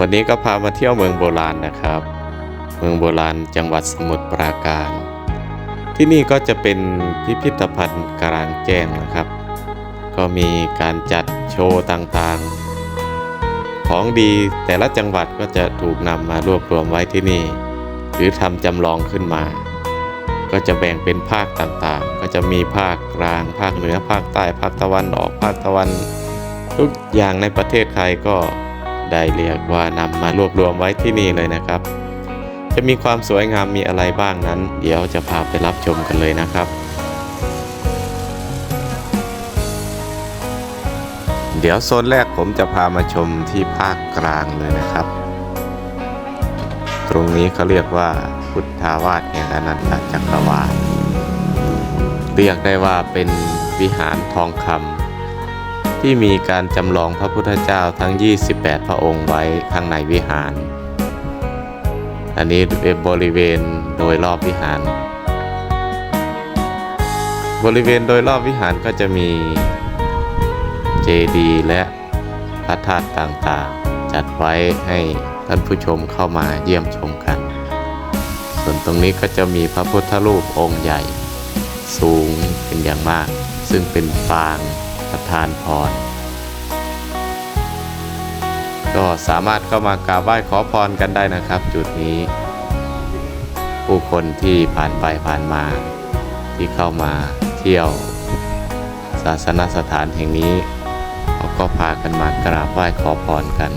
วันนี้ก็พามาเที่ยวเมืองโบราณนะครับ เมืองโบราณจังหวัดสมุทรปราการ ที่นี่ก็จะเป็นพิพิธภัณฑ์กลางแจ้งนะครับ ก็มีการจัดโชว์ต่างๆ ของดีแต่ละจังหวัดก็จะถูกนำมารวบรวมไว้ที่นี่ หรือทำจำลองขึ้นมา ก็จะแบ่งเป็นภาคต่างๆ ก็จะมีภาคกลาง ภาคเหนือ ภาคใต้ ภาคตะวันออก ภาคตะวัน ทุกอย่างในประเทศไทยก็ ได้เรียกว่านำมารวบรวมไว้ที่นี่เลยนะครับ จะมีความสวยงามมีอะไรบ้างนั้น เดี๋ยวจะพาไปรับชมกันเลยนะครับ เดี๋ยวโซนแรกผมจะพามาชมที่ภาคกลางเลยนะครับ ตรงนี้เขาเรียกว่าพุทธาวาสแห่งอนันตจักรวาลเรียกได้ว่าเป็นวิหารทองคำ ที่มีการจำลองพระพุทธเจ้าทั้ง 28 พระองค์ไว้ข้างในวิหาร อันนี้เป็นบริเวณโดยรอบวิหาร บริเวณโดยรอบวิหารก็จะมีเจดีย์และพระธาตุต่างๆ จัดไว้ให้ท่านผู้ชมเข้ามาเยี่ยมชมกัน ส่วนตรงนี้ก็จะมีพระพุทธรูปองค์ใหญ่ สูงเป็นอย่างมาก ซึ่งเป็นปาง ประธานพร ก็สามารถเข้ามากราบไหว้ขอพรกันได้นะครับ จุดนี้ ผู้คนที่ผ่านไปผ่านมาที่เข้ามาเที่ยวศาสนสถานแห่งนี้เขาก็พากันมากราบไหว้ขอพรกัน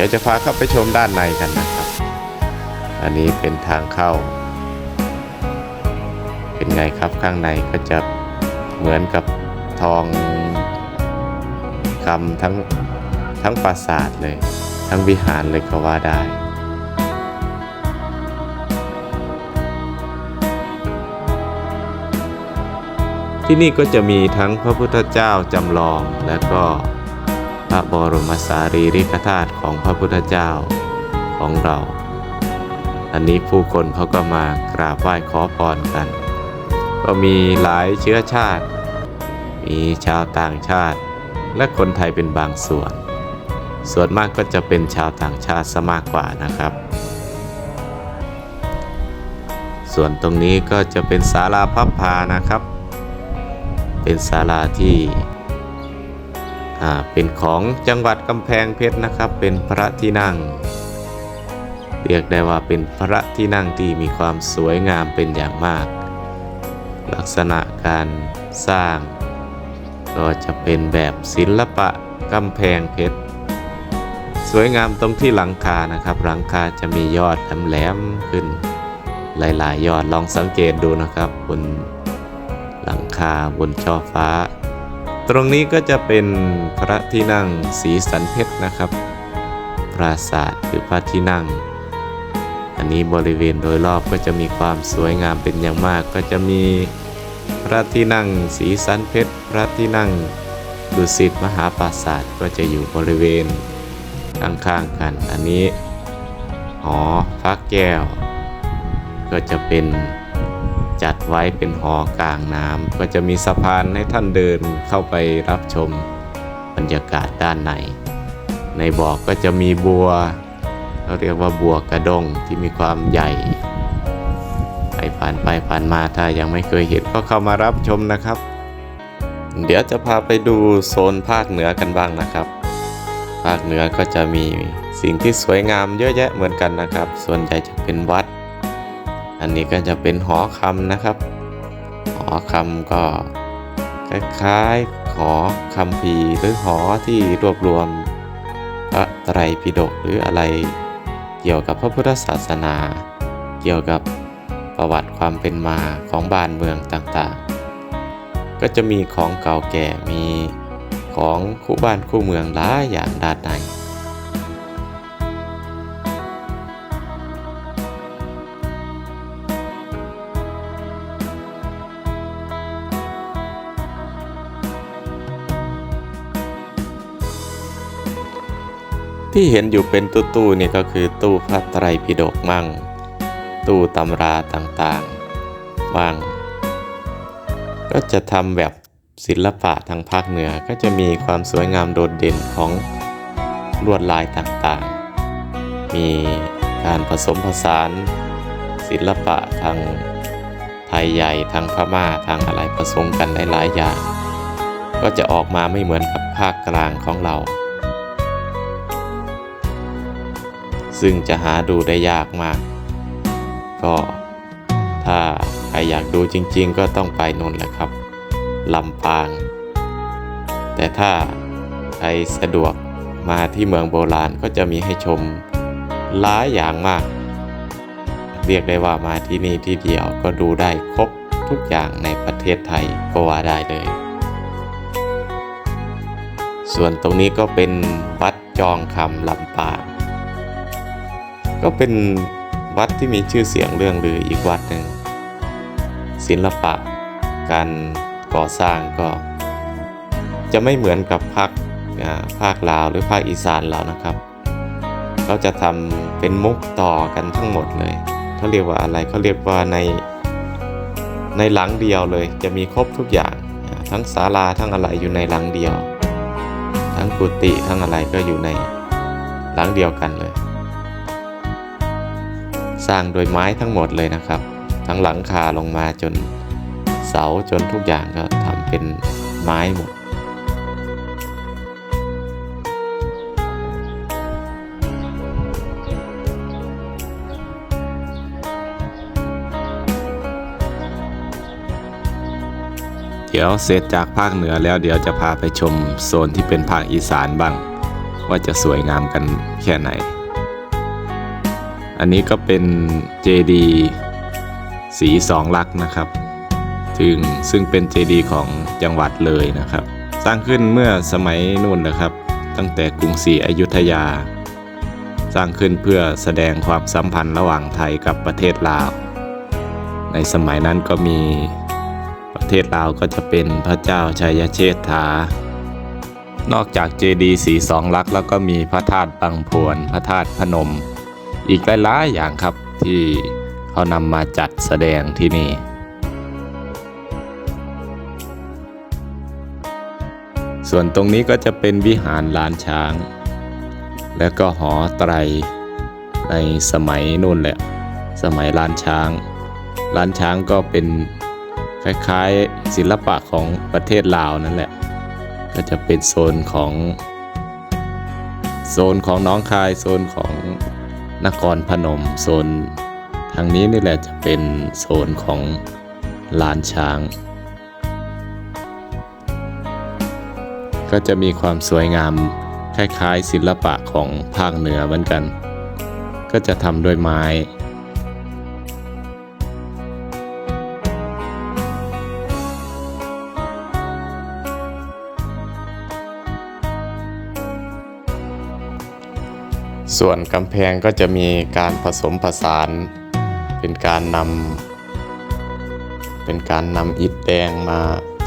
ดี๋ยวจะพาเข้าไปชมด้านในกันนะครับ อันนี้เป็นทางเข้า เป็นไงครับข้างในก็จะเหมือนกับทองคำทั้งทั้งปราสาทเลย ทั้งวิหารเลยก็ว่าได้ที่นี่ก็จะมีทั้งพระพุทธเจ้าจำลองและก็ พระบรมสารีริกธาตุของพระพุทธเจ้าของเรา อันนี้ผู้คนเขาก็มากราบไหว้ขอพรกัน ก็มีหลายเชื้อชาติ มีชาวต่างชาติ และคนไทยเป็นบางส่วน ส่วนมากก็จะเป็นชาวต่างชาติซะมากกว่านะครับ ส่วนตรงนี้ก็จะเป็นศาลาพับพานะครับ เป็นศาลาที่ เป็นของจังหวัดกำแพงเพชรนะครับ เป็นพระที่นั่ง เรียกได้ว่าเป็นพระที่นั่งที่มีความสวยงามเป็นอย่างมาก ลักษณะการสร้าง ก็จะเป็นแบบศิลปะกำแพงเพชร สวยงามตรงที่หลังคานะครับ หลังคาจะมียอดแหลมๆขึ้น หลายๆ ยอดลองสังเกตดูนะครับบนหลังคาบนช่อฟ้า ตรงนี้ก็จะเป็นพระที่นั่งสีสันเพชรนะครับ ปราสาทหรือพระที่นั่ง อันนี้บริเวณโดยรอบก็จะมีความสวยงามเป็นอย่างมาก ก็จะมีพระที่นั่งสีสันเพชร พระที่นั่งดุสิตมหาปราสาทก็จะอยู่บริเวณข้างๆกัน อันนี้หอพระแก้ว ก็จะเป็น จัดไว้เป็นหอกลางน้ำก็จะมีสะพานให้ท่านเดินเข้าไปรับชมบรรยากาศด้านใน ในบ่อกก็จะมีบัวเขาเรียกว่าบัวกระดงที่มีความใหญ่ไปผ่านไปผ่านมาถ้ายังไม่เคยเห็นก็เข้ามารับชมนะครับ เดี๋ยวจะพาไปดูโซนภาคเหนือกันบ้างนะครับ ภาคเหนือก็จะมีสิ่งที่สวยงามเยอะแยะเหมือนกันนะครับ ส่วนใหญ่จะเป็นวัด อันนี้ก็จะเป็นหอคำนะครับ หอคำก็คล้ายๆหอคำพีหรือหอที่รวบรวมพระไตรปิฎกหรืออะไร เกี่ยวกับพระพุทธศาสนา เกี่ยวกับประวัติความเป็นมาของบ้านเมืองต่างๆ ก็จะมีของเก่าแก่มีของคู่บ้านคู่เมืองหลายอย่างด้านใน ที่เห็นอยู่เป็นตู้ๆนี่ก็คือตู้พระไตรปิฎกมั่ง ตู้ตำราต่างๆบ้างก็จะทำแบบศิลปะทางภาคเหนือก็จะมีความสวยงามโดดเด่นของลวดลายต่างๆ มีการผสมผสานศิลปะทางไทยใหญ่ทางพม่าทางอะไรผสมกันหลายๆอย่าง ก็จะออกมาไม่เหมือนกับภาคกลางของเรา ซึ่งจะหาดูได้ยากมาก ก็ถ้าใครอยากดูจริงๆ ก็ต้องไปนนแหละครับลำปาง แต่ถ้าใครสะดวกมาที่เมืองโบราณก็จะมีให้ชมหลายอย่างมาก เรียกได้ว่ามาที่นี่ที่เดียวก็ดูได้ครบทุกอย่างในประเทศไทยก็ว่าได้เลย ส่วนตรงนี้ก็เป็นวัดจองคำลำปาง ก็เป็นวัดที่มีชื่อเสียงเรื่องลืออีกวัดหนึ่งศิลปะ การก่อสร้างก็ จะไม่เหมือนกับภาคภาคลาวหรือภาคอีสานเรานะครับเขาจะทำเป็นมุกต่อกันทั้งหมดเลยเขาเรียกว่าอะไรเขาเรียกว่าในในหลังเดียวเลย จะมีครบทุกอย่างทั้งศาลาทั้งอะไรอยู่ในหลังเดียว ทั้งกุฏิทั้งอะไรก็อยู่ในหลังเดียวกันเลย สร้างโดยไม้ทั้งหมดเลยนะครับ ทั้งหลังคาลงมาจนเสาจนทุกอย่างก็ทำเป็นไม้หมดเดี๋ยวเสร็จจากภาคเหนือแล้วเดี๋ยวจะพาไปชมโซนที่เป็นภาคอีสานบ้าง ว่าจะสวยงามกันแค่ไหน อันนี้ก็เป็นเจดีสีสองลักษณ์นะครับถึงซึ่งเป็นเจดีของจังหวัดเลยนะครับ สร้างขึ้นเมื่อสมัยนู่นนะครับ ตั้งแต่กรุงศรีอยุธยา สร้างขึ้นเพื่อแสดงความสัมพันธ์ระหว่างไทยกับประเทศลาว ในสมัยนั้นก็มีประเทศลาวก็จะเป็นพระเจ้าชัยเชษฐา นอกจากเจดีสีสองลักษณ์แล้วก็มีพระธาตุบังพวน พระธาตุพนม อีกหลายๆอย่างครับที่เขานำมาจัดแสดงที่นี่ส่วนตรงนี้ก็จะเป็นวิหารลานช้าง แล้วก็หอไตรในสมัยนู่นแหละ สมัยลานช้างลานช้างก็เป็นคล้ายๆศิลปะของประเทศลาวนั่นแหละ ก็จะเป็นโซนของ โซนของน้องคายโซนของ นครพนมโซนทางนี้นี่แหละจะเป็นโซนของลานช้าง ก็จะมีความสวยงามคล้ายๆศิลปะของภาคเหนือเหมือนกัน ก็จะทำด้วยไม้ ส่วนกำแพงก็จะมีการผสมผสาน เป็นการนำเป็นการนำอิฐแดงมา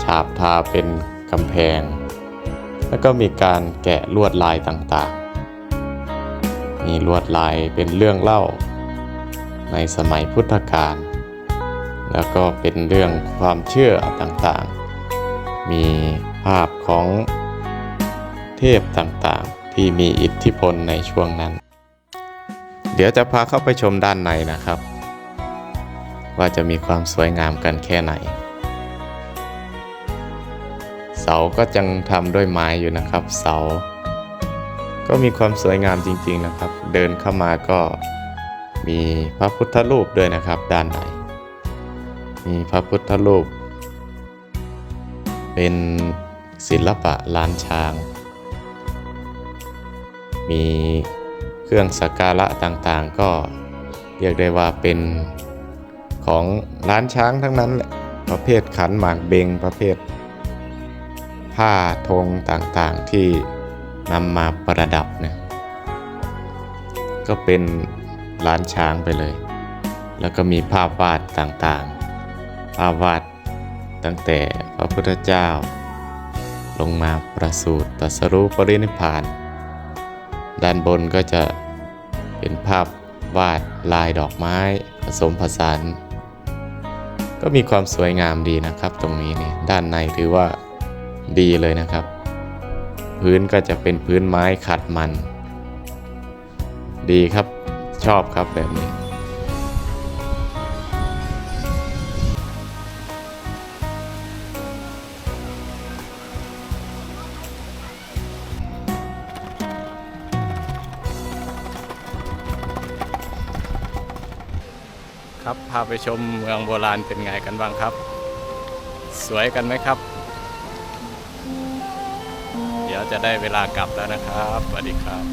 ฉาบทาเป็นกำแพง แล้วก็มีการแกะลวดลายต่างๆ มีลวดลายเป็นเรื่องเล่า ในสมัยพุทธกาลแล้วก็เป็นเรื่องความเชื่อต่างๆ มีภาพของเทพต่างๆ ที่มีอิทธิพลในช่วงนั้น เดี๋ยวจะพาเข้าไปชมด้านในนะครับ ว่าจะมีความสวยงามกันแค่ไหน เสาก็ยังทำด้วยไม้อยู่นะครับ เสา ก็มีความสวยงามจริง ๆนะครับ เดินเข้ามาก็มีพระพุทธรูปด้วยนะครับ ด้านในมีพระพุทธรูป เป็นศิลปะลานช้าง มีเครื่องสักการะต่างๆ ก็เรียกได้ว่าเป็นของร้านช้างทั้งนั้นแหละประเภทขันหมากเบงประเภท ผ้าธงต่างๆที่นำมาประดับเนี่ยก็เป็นร้านช้างไปเลย แล้วก็มีภาพวาดต่างๆ ภาพวาดตั้งแต่พระพุทธเจ้า ลงมาประสูติตรัสรู้ปรินิพพาน ด้านบนก็จะเป็นภาพวาดลายดอกไม้ผสมผสานก็มีความสวยงามดีนะครับ ตรงนี้เนี่ยด้านในถือว่าดีเลยนะครับ พื้นก็จะเป็นพื้นไม้ขัดมัน ดีครับชอบครับแบบนี้ ครับพาไปชมเมืองโบราณเป็นไงกันบ้างครับ สวยกันไหมครับ เดี๋ยวจะได้เวลากลับแล้วนะครับสวัสดีครับ